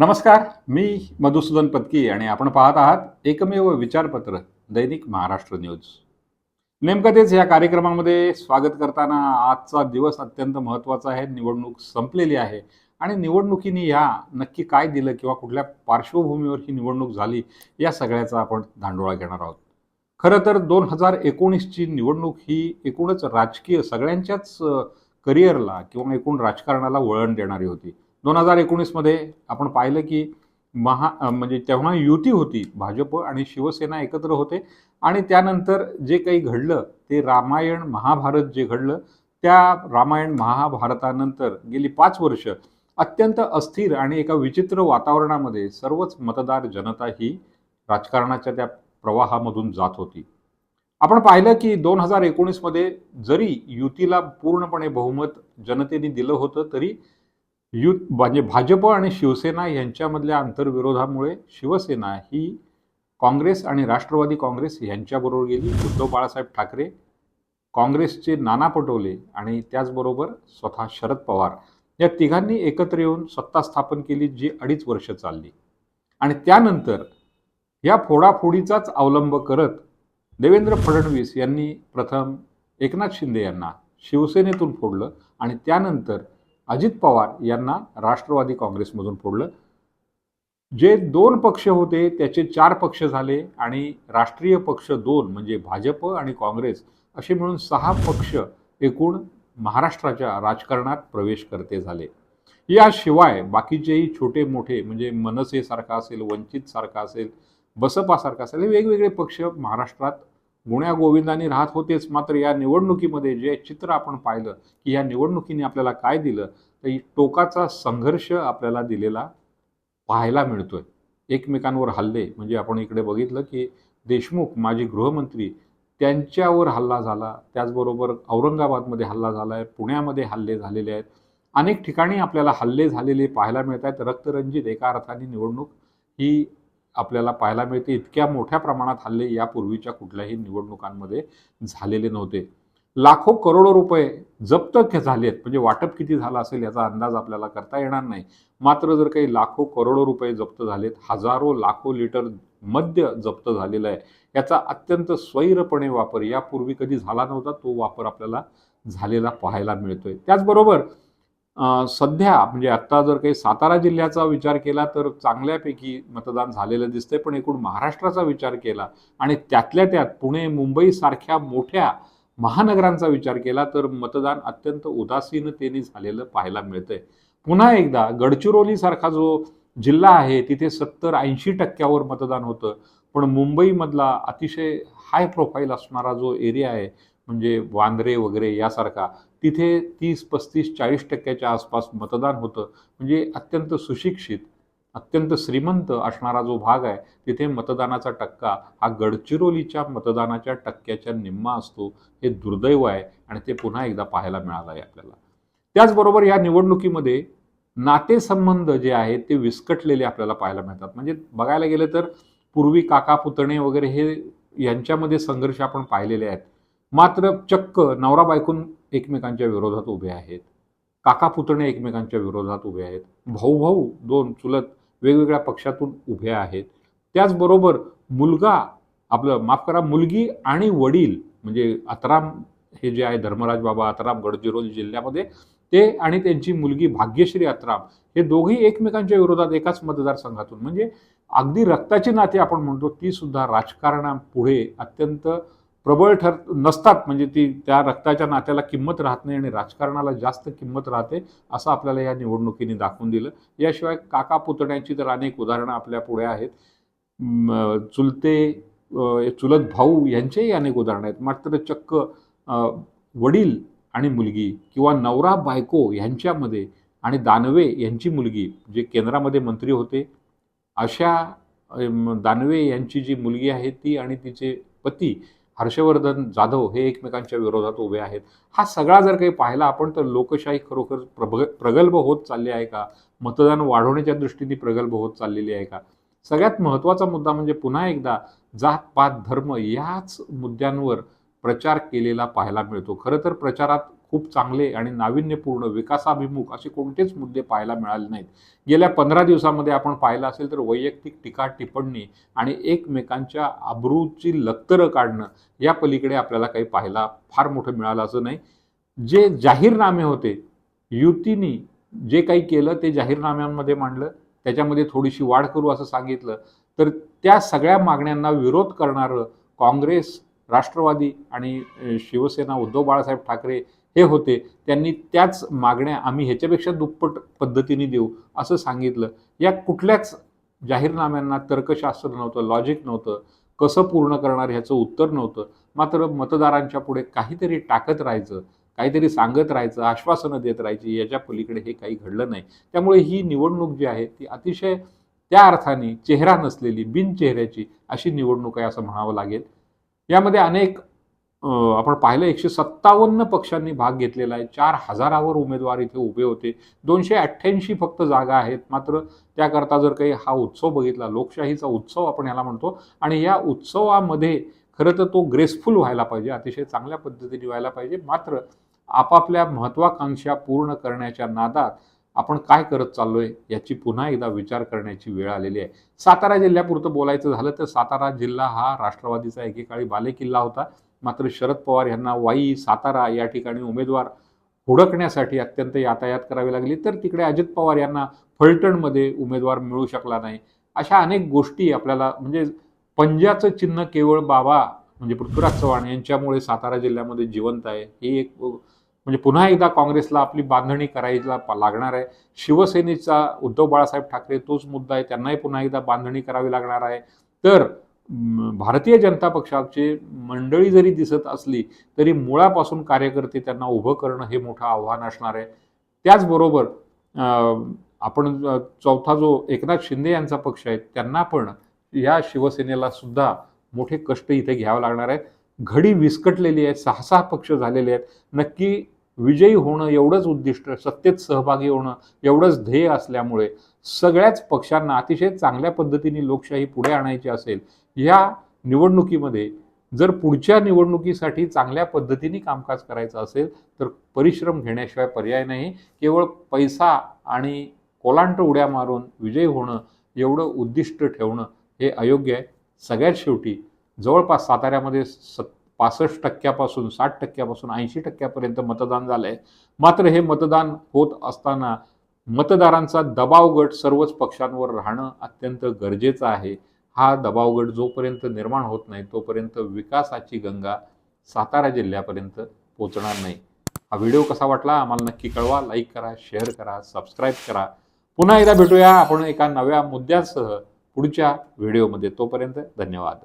नमस्कार मी मधुसूदन पत्की आणि आपण पाहत आहात एकमेव विचारपत्र दैनिक महाराष्ट्र न्यूज. नेमकं तेच या कार्यक्रमामध्ये स्वागत करताना आजचा दिवस अत्यंत महत्त्वाचा आहे निवडणूक संपलेली आहे आणि निवडणुकीने ह्या नक्की काय दिलं किंवा कुठल्या पार्श्वभूमीवर ही निवडणूक झाली या सगळ्याचा आपण धांडोळा घेणार आहोत. खरं तर दोन हजार एकोणीसची निवडणूक ही एकूणच राजकीय सगळ्यांच्याच करिअरला किंवा एकूण राजकारणाला वळण देणारी होती. दोन हजार एकोणीसमध्ये आपण पाहिलं की महा म्हणजे तेव्हा युती होती भाजप आणि शिवसेना एकत्र होते. आणि त्यानंतर जे काही घडलं ते रामायण महाभारत जे घडलं त्या रामायण महाभारतानंतर गेली पाच वर्ष अत्यंत अस्थिर आणि एका विचित्र वातावरणामध्ये सर्वच मतदार जनता ही राजकारणाच्या त्या प्रवाहामधून जात होती. आपण पाहिलं की दोन हजार एकोणीसमध्ये जरी युतीला पूर्णपणे बहुमत जनतेने दिलं होतं तरी युत म्हणजे भाजप आणि शिवसेना यांच्यामधल्या आंतरविरोधामुळे शिवसेना ही काँग्रेस आणि राष्ट्रवादी काँग्रेस यांच्याबरोबर गेली. उद्धव बाळासाहेब ठाकरे काँग्रेसचे नाना पटोले आणि त्याचबरोबर स्वतः शरद पवार या तिघांनी एकत्र येऊन सत्ता स्थापन केली जी अडीच वर्ष चालली. आणि त्यानंतर या फोडाफोडीचाच अवलंब करत देवेंद्र फडणवीस यांनी प्रथम एकनाथ शिंदे यांना शिवसेनेतून फोडलं आणि त्यानंतर अजित पवार यांना राष्ट्रवादी काँग्रेसमधून फोडलं. जे दोन पक्ष होते त्याचे चार पक्ष झाले आणि राष्ट्रीय पक्ष दोन म्हणजे भाजप आणि काँग्रेस असे मिळून सहा पक्ष एकूण महाराष्ट्राच्या राजकारणात प्रवेश करते झाले. याशिवाय बाकीचेही छोटे मोठे म्हणजे मनसेसारखा असेल वंचितसारखा असेल बसपासारखा असेल हे वेगवेगळे पक्ष महाराष्ट्रात गुण्या गोविंदाने राहत होतेच. मात्र या निवडणुकीमध्ये जे चित्र आपण पाहिलं की या निवडणुकीने आपल्याला काय दिलं तर ही टोकाचा संघर्ष आपल्याला दिलेला पाहायला मिळतोय. एकमेकांवर हल्ले म्हणजे आपण इकडे बघितलं की देशमुख माजी गृहमंत्री त्यांच्यावर हल्ला झाला. त्याचबरोबर औरंगाबादमध्ये हल्ला झाला आहे पुण्यामध्ये हल्ले झालेले आहेत. अनेक ठिकाणी आपल्याला हल्ले झालेले पाहायला मिळत आहेत रक्तरंजित एका अर्थाने निवडणूक ही आपल्याला पाहायला मिळते. इतक्या मोठ्या प्रमाणात हल्ले यापूर्वीच्या कुठल्याही निवडणुकांमध्ये झालेले नव्हते. लाखो करोडो रुपये जप्त झालेत. म्हणजे वाटप किती झालं असेल याचा अंदाज आपल्याला करता येणार नाही. मात्र जर काही लाखो करोडो रुपये जप्त झालेत हजारो लाखो लिटर मद्य जप्त झालेलं आहे याचा अत्यंत स्वैरपणे वापर यापूर्वी कधी झाला नव्हता तो वापर आपल्याला झालेला पाहायला मिळतोय. त्याचबरोबर सध्या म्हणजे आत्ता जर काही सातारा जिल्ह्याचा विचार केला तर चांगल्यापैकी मतदान झालेलं दिसतंय पण एकूण महाराष्ट्राचा विचार केला आणि त्यातल्या त्यात पुणे मुंबई सारख्या मोठ्या महानगरांचा विचार केला तर मतदान अत्यंत उदासीनतेने झालेलं पाहायला मिळतंय. पुन्हा एकदा गडचिरोलीसारखा जो जिल्हा आहे तिथे सत्तर ऐंशी टक्क्यावर मतदान होतं. पण मुंबईमधला अतिशय हाय प्रोफाईल असणारा जो एरिया आहे म्हणजे वांद्रे वगैरे यासारखा तिथे तीस पस्तीस चाळीस टक्क्याच्या आसपास मतदान होतं. म्हणजे अत्यंत सुशिक्षित अत्यंत श्रीमंत असणारा जो भाग आहे तिथे मतदानाचा टक्का हा गडचिरोलीच्या मतदानाच्या टक्क्याच्या निम्मा असतो. हे दुर्दैव आहे आणि ते पुन्हा एकदा पाहायला मिळालं आहे आपल्याला. त्याचबरोबर या निवडणुकीमध्ये नातेसंबंध जे आहेत ते विस्कटलेले आपल्याला पाहायला मिळतात. म्हणजे बघायला गेलं तर पूर्वी काका पुतणे वगैरे हे यांच्यामध्ये संघर्ष आपण पाहिलेले आहेत. मात्र चक्क नवरा बायकून एकमेकांच्या विरोधात उभे आहेत. काका पुतणे एकमेकांच्या विरोधात उभे आहेत. भाऊ भाऊ दोन चुलत वेगवेगळ्या पक्षातून उभे आहेत. त्याचबरोबर मुलगा आपलं माफ करा मुलगी आणि वडील म्हणजे अतराम हे जे आहे धर्मराज बाबा अतराम गडचिरोली जिल्ह्यामध्ये ते आणि त्यांची मुलगी भाग्यश्री अतराम हे दोघेही एकमेकांच्या विरोधात एकाच मतदारसंघातून. म्हणजे अगदी रक्ताची नाते आपण म्हणतो ती सुद्धा राजकारणापुढे अत्यंत प्रबळ ठर नसतात. म्हणजे ती त्या रक्ताच्या नात्याला किंमत राहत नाही आणि राजकारणाला जास्त किंमत राहते असं आपल्याला या निवडणुकीने दाखवून दिलं. याशिवाय काका पुतण्याची तर अनेक उदाहरणं आपल्या पुढे आहेत. चुलते चुलत भाऊ यांचेही अनेक उदाहरणं आहेत. मात्र चक्क वडील आणि मुलगी किंवा नवरा बायको यांच्यामध्ये आणि दानवे यांची मुलगी जे केंद्रामध्ये मंत्री होते अशा दानवे यांची जी मुलगी आहे ती आणि तिचे पती हर्षवर्धन जाधव हे एकमेकांच्या विरोधात उभे आहेत. हा सगळा जर काही पाहिला आपण तर लोकशाही खरोखर प्रभ प्रगल्भ होत चालली आहे का? मतदान वाढवण्याच्या दृष्टीने प्रगल्भ होत चाललेली आहे का? सगळ्यात महत्त्वाचा मुद्दा म्हणजे पुन्हा एकदा जात पात धर्म याच मुद्द्यांवर प्रचार केलेला पाहायला मिळतो. खरं तर प्रचारात खूप चांगले आणि नाविन्यपूर्ण विकासाभिमुख असे कोणतेच मुद्दे पाहायला मिळाले नाहीत. गेल्या पंधरा दिवसामध्ये आपण पाहिलं असेल तर वैयक्तिक टीका टिप्पणी आणि एकमेकांच्या अब्रूची लक्तरं काढणं या पलीकडे आपल्याला काही पाहायला फार मोठं मिळालं असं नाही. जे जाहीरनामे होते युतीनी जे काही केलं ते जाहीरनाम्यांमध्ये मांडलं त्याच्यामध्ये थोडीशी वाढ करू असं सांगितलं तर त्या सगळ्या मागण्यांना विरोध करणारं काँग्रेस राष्ट्रवादी आणि शिवसेना उद्धव बाळासाहेब ठाकरे हे होते. त्यांनी त्याच मागण्या आम्ही ह्याच्यापेक्षा दुप्पट पद्धतीने देऊ असं सांगितलं. या कुठल्याच जाहीरनाम्यांना तर्कशास्त्र नव्हतं लॉजिक नव्हतं कसं पूर्ण करणार ह्याचं उत्तर नव्हतं. मात्र मतदारांच्या पुढे काहीतरी टाकत राहायचं काहीतरी सांगत राहायचं आश्वासनं देत राहायची याच्या पलीकडे हे काही घडलं नाही. त्यामुळे ही निवडणूक जी आहे ती अतिशय त्या अर्थाने चेहरा नसलेली बिनचेहऱ्याची अशी निवडणूक आहे असं म्हणावं लागेल. यामध्ये अनेक आपण पाहिलं एकशे सत्तावन्न पक्षांनी भाग घेतलेला आहे. चार हजारावर उमेदवार इथे उभे होते. दोनशे अठ्ठ्याऐंशी फक्त जागा आहेत. मात्र त्याकरता जर काही हा उत्सव बघितला लोकशाहीचा उत्सव आपण याला म्हणतो आणि या उत्सवामध्ये खरं तर तो ग्रेसफुल व्हायला पाहिजे अतिशय चांगल्या पद्धतीने व्हायला पाहिजे. मात्र आपापल्या महत्वाकांक्षा पूर्ण करण्याच्या नादात आपण काय करत चाललोय याची पुन्हा एकदा विचार करण्याची वेळ आलेली आहे. सातारा जिल्ह्यापुरतं बोलायचं झालं तर सातारा जिल्हा हा राष्ट्रवादीचा एकेकाळी बालेकिल्ला होता. मात्र शरद पवार यांना वाई सातारा या ठिकाणी उमेदवार हुडकण्यासाठी अत्यंत यातायात करावी लागली. तर तिकडे अजित पवार यांना फलटणमध्ये उमेदवार मिळू शकला नाही. अशा अनेक गोष्टी आपल्याला म्हणजे पंजाचं चिन्ह केवळ बाबा म्हणजे पृथ्वीराज चव्हाण यांच्यामुळे सातारा जिल्ह्यामध्ये जिवंत आहे. ही एक म्हणजे पुन्हा एकदा काँग्रेसला आपली बांधणी करायला लागणार आहे. शिवसेनेचा उद्धव बाळासाहेब ठाकरे तोच मुद्दा आहे. त्यांनाही पुन्हा एकदा बांधणी करावी लागणार आहे. तर भारतीय जनता पक्षाचे मंडळी जरी दिसत असली तरी मुळापासून कार्यकर्ते त्यांना उभं करणं हे मोठं आव्हान असणार आहे. त्याचबरोबर आपण चौथा जो एकनाथ शिंदे यांचा पक्ष आहे त्यांना पण या शिवसेनेला सुद्धा मोठे कष्ट इथे घ्यावं लागणार आहेत घडी विस्कटलेली आहे सहा सहा पक्ष झालेले आहेत. नक्की विजयी होणं एवढंच उद्दिष्ट सत्तेत सहभागी होणं एवढंच ध्येय असल्यामुळे सगळ्याच पक्षांना अतिशय चांगल्या पद्धतीने लोकशाही पुढे आणायची असेल या निवडणुकीमध्ये जर पुढच्या निवडणुकीसाठी चांगल्या पद्धतीने कामकाज करायचं असेल तर परिश्रम घेण्याशिवाय पर्याय नाही. केवळ पैसा आणि कोलांट उड्या मारून विजयी होणं एवढं उद्दिष्ट ठेवणं हे अयोग्य आहे. सगळ्यात शेवटी जवळपास साताऱ्यामध्ये सत् पासष्ट टक्क्यापासून साठ टक्क्यापासून ऐंशी टक्क्यापर्यंत मतदान झालं आहे मात्र हे मतदान होत असताना मतदारांचा दबाव गट सर्वच पक्षांवर राहणं अत्यंत गरजेचं आहे. हा दबावगड जोपर्यंत निर्माण होत नाही तोपर्यंत विकासाची गंगा सातारा जिल्ह्यापर्यंत पोचणार नाही. हा व्हिडिओ कसा वाटला आम्हाला नक्की कळवा. लाईक करा शेअर करा सबस्क्राईब करा. पुन्हा एकदा भेटूया आपण एका नव्या मुद्द्यासह पुढच्या व्हिडिओमध्ये. तोपर्यंत धन्यवाद.